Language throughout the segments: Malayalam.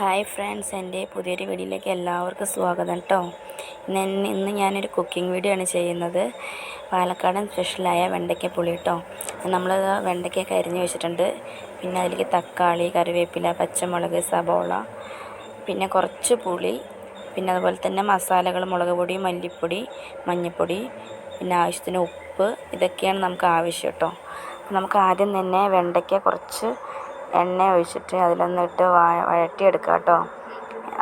ഹായ് ഫ്രണ്ട്സ് എന്റെ പുതിയൊരു വീഡിയോയിലേക്ക് എല്ലാവർക്കും സ്വാഗതം കേട്ടോ ഇന്ന് ഇന്ന് ഞാനൊരു കുക്കിംഗ് വീഡിയോ ആണ് ചെയ്യുന്നത്. പാലക്കാടൻ സ്പെഷ്യലായ വെണ്ടയ്ക്ക പുളി കേട്ടോ നമ്മൾ വെണ്ടയ്ക്കൊക്കെ അരിഞ്ഞ് വെച്ചിട്ടുണ്ട്. പിന്നെ അതിലേക്ക് തക്കാളി കറിവേപ്പില പച്ചമുളക് സബോള പിന്നെ കുറച്ച് പുളി പിന്നെ അതുപോലെ തന്നെ മസാലകൾ മുളക് പൊടി മല്ലിപ്പൊടി മഞ്ഞൾപ്പൊടി പിന്നെ ആവശ്യത്തിന് ഉപ്പ് ഇതൊക്കെയാണ് നമുക്ക് ആവശ്യം കേട്ടോ നമുക്ക് ആദ്യം തന്നെ വെണ്ടയ്ക്ക കുറച്ച് എണ്ണ ഒഴിച്ചിട്ട് അതിലൊന്നിട്ട് വഴറ്റിയെടുക്കുക കേട്ടോ.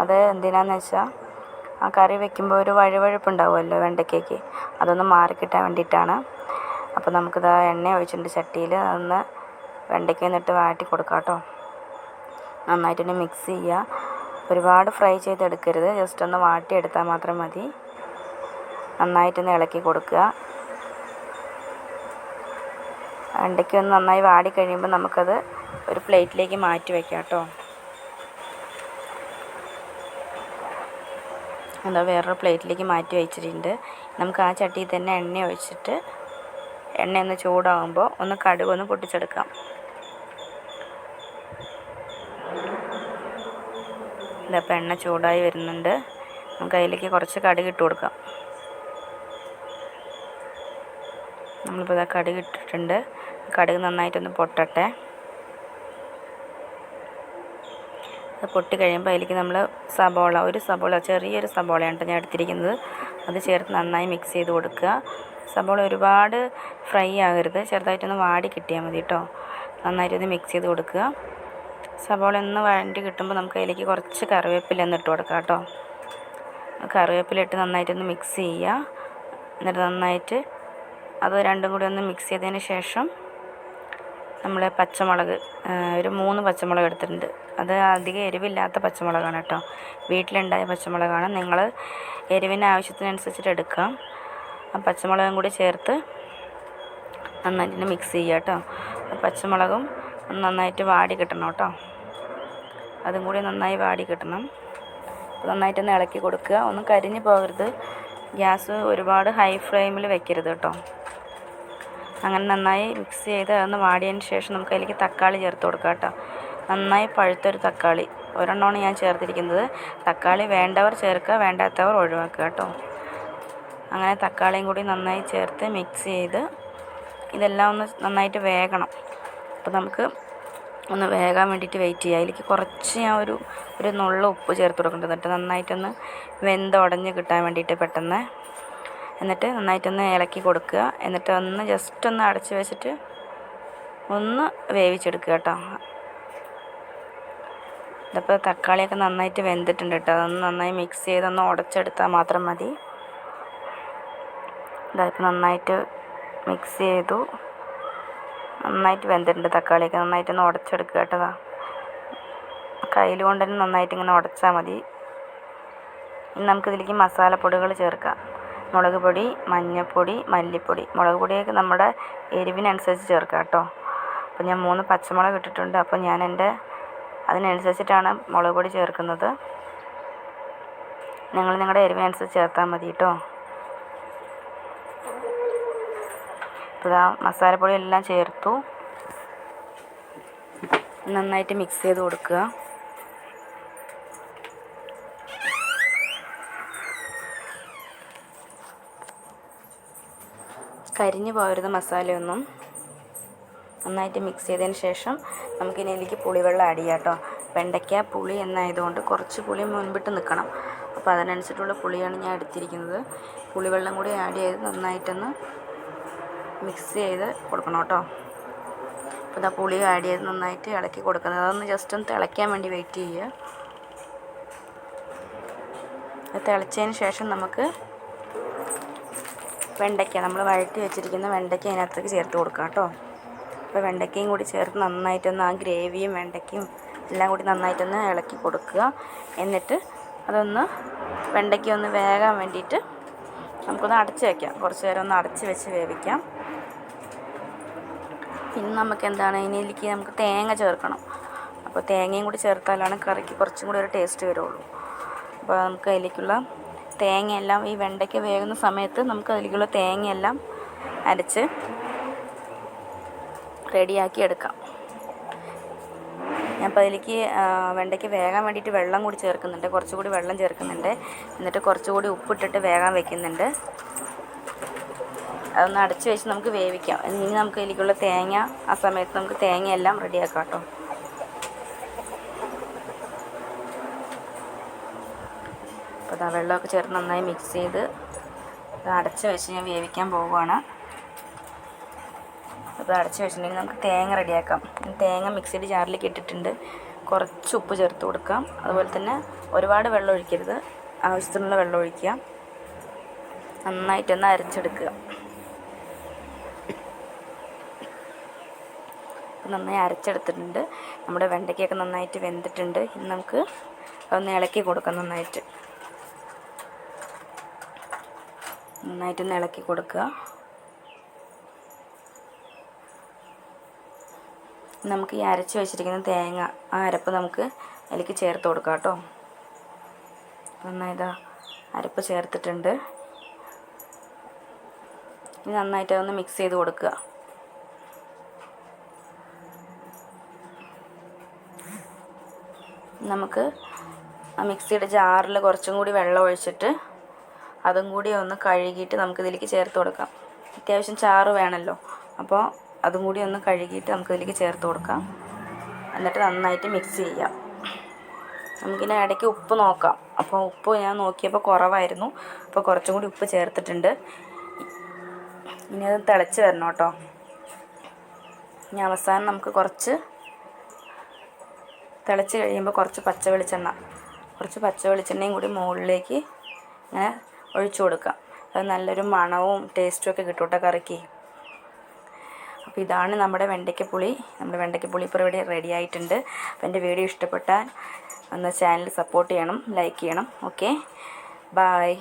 അത് എന്തിനാന്ന് വെച്ചാൽ ആ കറി വെക്കുമ്പോൾ ഒരു വഴുവഴുപ്പ് ഉണ്ടാവുമല്ലോ വെണ്ടയ്ക്കയ്ക്ക്. അതൊന്ന് മാറിക്കിട്ടാൻ വേണ്ടിയിട്ടാണ്. അപ്പോൾ നമുക്കിത് എണ്ണ ഒഴിച്ചിട്ടുണ്ട് ചട്ടിയിൽ അതൊന്ന് വെണ്ടയ്ക്ക എന്നിട്ട് വാട്ടി കൊടുക്കാം കേട്ടോ. നന്നായിട്ടൊന്ന് മിക്സ് ചെയ്യുക. ഒരുപാട് ഫ്രൈ ചെയ്തെടുക്കരുത്. ജസ്റ്റ് ഒന്ന് വാട്ടിയെടുത്താൽ മാത്രം മതി. നന്നായിട്ടൊന്ന് ഇളക്കി കൊടുക്കുക. വെണ്ടയ്ക്ക ഒന്ന് നന്നായി വാടി കഴിയുമ്പോൾ നമുക്കത് ഒരു പ്ലേറ്റിലേക്ക് മാറ്റി വയ്ക്കാം കേട്ടോ. എന്താ വേറൊരു പ്ലേറ്റിലേക്ക് മാറ്റി വെച്ചിട്ടുണ്ട്. നമുക്ക് ആ ചട്ടിയിൽ തന്നെ എണ്ണ ഒഴിച്ചിട്ട് എണ്ണ ഒന്ന് ചൂടാകുമ്പോൾ ഒന്ന് കടുക് ഒന്ന് പൊട്ടിച്ചെടുക്കാം. ഇതപ്പോൾ എണ്ണ ചൂടായി വരുന്നുണ്ട്. നമുക്ക് അതിലേക്ക് കുറച്ച് കടുക് ഇട്ട് കൊടുക്കാം. നമ്മളിപ്പോൾ ഇതാ കടുക് ഇട്ടിട്ടുണ്ട്. കടുക് നന്നായിട്ടൊന്ന് പൊട്ടട്ടെ. അത് പൊട്ടി കഴിയുമ്പോൾ അതിലേക്ക് നമ്മൾ സബോള ഒരു സബോള ചെറിയൊരു സബോളയാണ് ഞാൻ എടുത്തിരിക്കുന്നത്. അത് ചേർത്ത് നന്നായി മിക്സ് ചെയ്ത് കൊടുക്കുക. സബോള ഒരുപാട് ഫ്രൈ ആകരുത്. ചെറുതായിട്ടൊന്ന് വാടി കിട്ടിയാൽ മതി കേട്ടോ. നന്നായിട്ടൊന്ന് മിക്സ് ചെയ്ത് കൊടുക്കുക. സബോള ഒന്ന് വഴണ്ടി കിട്ടുമ്പോൾ നമുക്ക് അതിലേക്ക് കുറച്ച് കറിവേപ്പില ഒന്ന് ഇട്ട് കൊടുക്കാം കേട്ടോ. കറിവേപ്പില ഇട്ട് നന്നായിട്ടൊന്ന് മിക്സ് ചെയ്യുക. എന്നിട്ട് നന്നായിട്ട് അത് രണ്ടും കൂടി ഒന്ന് മിക്സ് ചെയ്തതിന് ശേഷം നമ്മൾ പച്ചമുളക് ഒരു മൂന്ന് പച്ചമുളക് എടുത്തിട്ടുണ്ട്. അത് അധികം എരിവില്ലാത്ത പച്ചമുളകാണ് കേട്ടോ. വീട്ടിലുണ്ടായ പച്ചമുളകാണ്. നിങ്ങൾ എരിവിന് ആവശ്യത്തിനനുസരിച്ചിട്ട് എടുക്കാം ആ പച്ചമുളകും കൂടി ചേർത്ത് നന്നായിട്ട് മിക്സ് ചെയ്യുക കേട്ടോ. പച്ചമുളകും നന്നായിട്ട് വാടി കിട്ടണം കേട്ടോ. അതും കൂടി നന്നായി വാടി കിട്ടണം. നന്നായിട്ടൊന്ന് ഇളക്കി കൊടുക്കുക. ഒന്നും കരിഞ്ഞു പോകരുത്. ഗ്യാസ് ഒരുപാട് ഹൈ ഫ്ലെയിമിൽ വെക്കരുത് കേട്ടോ. അങ്ങനെ നന്നായി മിക്സ് ചെയ്ത് അതൊന്ന് വാടിയതിന് ശേഷം നമുക്ക് അതിലേക്ക് തക്കാളി ചേർത്ത് കൊടുക്കാം കേട്ടോ. നന്നായി പഴുത്തൊരു തക്കാളി. ഒരെണ്ണമാണ് ഞാൻ ചേർത്തിരിക്കുന്നത്. തക്കാളി വേണ്ടവർ ചേർക്കുക വേണ്ടാത്തവർ ഒഴിവാക്കുക കേട്ടോ. അങ്ങനെ തക്കാളിയും കൂടി നന്നായി ചേർത്ത് മിക്സ് ചെയ്ത് ഇതെല്ലാം ഒന്ന് നന്നായിട്ട് വേകണം. അപ്പോൾ നമുക്ക് ഒന്ന് വേകാൻ വേണ്ടിയിട്ട് വെയിറ്റ് ചെയ്യുക അതിലേക്ക് കുറച്ച് ഞാൻ ഒരു ഒരു നുള്ള ഉപ്പ് ചേർത്ത് കൊടുക്കേണ്ടത് എന്നിട്ട് നന്നായിട്ടൊന്ന് വെന്ത് ഉടഞ്ഞ് കിട്ടാൻ വേണ്ടിയിട്ട് പെട്ടെന്ന് എന്നിട്ട് നന്നായിട്ടൊന്ന് ഇളക്കി കൊടുക്കുക. എന്നിട്ട് ഒന്ന് ജസ്റ്റ് ഒന്ന് അടച്ച് വെച്ചിട്ട് ഒന്ന് വേവിച്ചെടുക്കുക കേട്ടോ. ഇതിപ്പോൾ തക്കാളിയൊക്കെ നന്നായിട്ട് വെന്തിട്ടുണ്ട് കേട്ടോ. അതൊന്ന് നന്നായി മിക്സ് ചെയ്തൊന്ന് ഉടച്ചെടുത്താൽ മാത്രം മതി. ഇതായിപ്പോൾ നന്നായിട്ട് മിക്സ് ചെയ്തു. നന്നായിട്ട് വെന്തിട്ടുണ്ട് തക്കാളിയൊക്കെ. നന്നായിട്ടൊന്ന് ഉടച്ചെടുക്കുക കേട്ടതാ കയ്യിൽ കൊണ്ട് തന്നെ നന്നായിട്ട് ഇങ്ങനെ ഉടച്ചാൽ മതി. ഇനി നമുക്കിതിലേക്ക് മസാലപ്പൊടികൾ ചേർക്കാം. മുളക് പൊടി മഞ്ഞൾപ്പൊടി മല്ലിപ്പൊടി. മുളക് പൊടിയൊക്കെ നമ്മുടെ എരിവിനനുസരിച്ച് ചേർക്കാം കേട്ടോ. അപ്പോൾ ഞാൻ മൂന്ന് പച്ചമുളക് ഇട്ടിട്ടുണ്ട്. അപ്പോൾ ഞാൻ എന്റെ അതിനനുസരിച്ചിട്ടാണ് മുളക് പൊടി ചേർക്കുന്നത്. നിങ്ങൾ നിങ്ങളുടെ എരിവിനനുസരിച്ച് ചേർത്താൽ മതി കേട്ടോ. ഇതാ മസാലപ്പൊടി എല്ലാം ചേർത്തു. നന്നായിട്ട് മിക്സ് ചെയ്ത് കൊടുക്കുക. കരിഞ്ഞു പോകരുത് മസാലയൊന്നും. നന്നായിട്ട് മിക്സ് ചെയ്തതിന് ശേഷം നമുക്കിനി ഇതിലേക്ക് പുളിവെള്ളം ആഡ് ചെയ്യാം കേട്ടോ വെണ്ടയ്ക്ക പുളി എന്നായതുകൊണ്ട് കുറച്ച് പുളി മുൻപിട്ട് നിൽക്കണം അപ്പോൾ അതിനനുസരിച്ചുള്ള പുളിയാണ് ഞാൻ എടുത്തിരിക്കുന്നത്. പുളിവെള്ളം കൂടി ആഡ് ചെയ്ത് നന്നായിട്ടൊന്ന് മിക്സ് ചെയ്ത് കൊടുക്കണം കേട്ടോ അപ്പോൾ ഇതാ പുളി ആഡ് ചെയ്ത് നന്നായിട്ട് ഇളക്കി കൊടുക്കുന്നത്. അതൊന്ന് ജസ്റ്റ് ഒന്ന് തിളയ്ക്കാൻ വേണ്ടി വെയിറ്റ് ചെയ്യുക. തിളച്ചതിന് ശേഷം നമുക്ക് വെണ്ടയ്ക്ക നമ്മൾ വഴറ്റി വെച്ചിരിക്കുന്ന വെണ്ടയ്ക്ക അതിനകത്തേക്ക് ചേർത്ത് കൊടുക്കാം കേട്ടോ. അപ്പോൾ വെണ്ടയ്ക്കയും കൂടി ചേർത്ത് നന്നായിട്ടൊന്ന് ആ ഗ്രേവിയും വെണ്ടയ്ക്കയും എല്ലാം കൂടി നന്നായിട്ടൊന്ന് ഇളക്കി കൊടുക്കുക. എന്നിട്ട് അതൊന്ന് വെണ്ടയ്ക്ക ഒന്ന് വേകാൻ വേണ്ടിയിട്ട് നമുക്കൊന്ന് അടച്ച് വയ്ക്കാം കുറച്ച് നേരം ഒന്ന് അടച്ച് വെച്ച് വേവിക്കാം. പിന്നെ നമുക്ക് എന്താണ്? ഇതിലേക്ക് നമുക്ക് തേങ്ങ ചേർക്കണം. അപ്പോൾ തേങ്ങയും കൂടി ചേർത്താലാണ് കറിക്ക് കുറച്ചും കൂടി ഒരു ടേസ്റ്റ് വരുള്ളൂ. അപ്പോൾ നമുക്ക് അതിലേക്കുള്ള തേങ്ങയെല്ലാം ഈ വെണ്ടയ്ക്ക് വേകുന്ന സമയത്ത് നമുക്ക് അതിലേക്കുള്ള തേങ്ങയെല്ലാം അരച്ച് റെഡിയാക്കി എടുക്കാം. ഞാനിപ്പോൾ അതിലേക്ക് വെണ്ടയ്ക്ക് വേകാൻ വേണ്ടിയിട്ട് വെള്ളം കൂടി ചേർക്കുന്നുണ്ട്. കുറച്ചുകൂടി വെള്ളം ചേർക്കുന്നുണ്ട്. എന്നിട്ട് കുറച്ചുകൂടി ഉപ്പിട്ടിട്ട് വേകാൻ വെക്കുന്നുണ്ട്. അതൊന്ന് അടച്ച് വെച്ച് നമുക്ക് വേവിക്കാം. ഇനി നമുക്ക് ഇതിലേക്കുള്ള തേങ്ങ ആ സമയത്ത് നമുക്ക് തേങ്ങയെല്ലാം റെഡിയാക്കാം കേട്ടോ. അപ്പോൾ വെള്ളമൊക്കെ ചേർത്ത് നന്നായി മിക്സ് ചെയ്ത് അടച്ച് വെച്ച് ഞാൻ വേവിക്കാൻ പോവുകയാണ്. അപ്പോൾ അടച്ച് വെച്ചിട്ടുണ്ടെങ്കിൽ നമുക്ക് തേങ്ങ റെഡിയാക്കാം. തേങ്ങ മിക്സിയിൽ ജാറിലേക്ക് ഇട്ടിട്ടുണ്ട്. കുറച്ച് ഉപ്പ് ചേർത്ത് കൊടുക്കാം. അതുപോലെ തന്നെ ഒരുപാട് വെള്ളം ഒഴിക്കരുത്. ആവശ്യത്തിനുള്ള വെള്ളം ഒഴിക്കുക. നന്നായിട്ടൊന്ന് അരച്ചെടുക്കുക. നന്നായി അരച്ചെടുത്തിട്ടുണ്ട്. നമ്മുടെ വെണ്ടയ്ക്കൊക്കെ നന്നായിട്ട് വെന്തിട്ടുണ്ട്. ഇനി നമുക്ക് അതൊന്ന് ഇളക്കി കൊടുക്കാം നന്നായിട്ട്. നന്നായിട്ടൊന്ന് ഇളക്കി കൊടുക്കുക. നമുക്ക് ഈ അരച്ച് വെച്ചിരിക്കുന്ന തേങ്ങ ആ അരപ്പ് നമുക്ക് അതിലേക്ക് ചേർത്ത് കൊടുക്കാം കേട്ടോ. നന്നായിതാ അരപ്പ് ചേർത്തിട്ടുണ്ട്. ഇനി നന്നായിട്ട് അതൊന്ന് മിക്സ് ചെയ്ത് കൊടുക്കുക. നമുക്ക് ആ മിക്സിയുടെ ജാറിൽ കുറച്ചും കൂടി വെള്ളം ഒഴിച്ചിട്ട് അതും കൂടി ഒന്ന് കഴുകിയിട്ട് നമുക്കിതിലേക്ക് ചേർത്ത് കൊടുക്കാം. അത്യാവശ്യം ചാറ് വേണമല്ലോ അപ്പോൾ അതും കൂടി ഒന്ന് കഴുകിയിട്ട് നമുക്ക് ഇതിലേക്ക് ചേർത്ത് കൊടുക്കാം. എന്നിട്ട് നന്നായിട്ട് മിക്സ് ചെയ്യാം. നമുക്കിനി ഇടയ്ക്ക് ഉപ്പ് നോക്കാം. അപ്പോൾ ഉപ്പ് ഞാൻ നോക്കിയപ്പോൾ കുറവായിരുന്നു. അപ്പോൾ കുറച്ചും കൂടി ഉപ്പ് ചേർത്തിട്ടുണ്ട്. ഇനി അത് തിളച്ച് വരണം കേട്ടോ. ഇനി അവസാനം നമുക്ക് കുറച്ച് തിളച്ച് കഴിയുമ്പോൾ കുറച്ച് പച്ച വെളിച്ചെണ്ണ കുറച്ച് പച്ച വെളിച്ചെണ്ണയും കൂടി മുകളിലേക്ക് ഇങ്ങനെ ഒഴിച്ചു കൊടുക്കുക. അത് നല്ലൊരു മണവും ടേസ്റ്റും ഒക്കെ കിട്ടും കറിക്ക്. അപ്പോൾ ഇതാണ് നമ്മുടെ വെണ്ടയ്ക്കപ്പുളി. നമ്മുടെ വെണ്ടയ്ക്കപ്പുളി ഇപ്പോൾ ഇവിടെ റെഡി ആയിട്ടുണ്ട്. അപ്പോൾ എന്റെ വീഡിയോ ഇഷ്ടപ്പെട്ടാൽ ഒന്ന് ചാനൽ സപ്പോർട്ട് ചെയ്യണം ലൈക്ക് ചെയ്യണം. Okay bye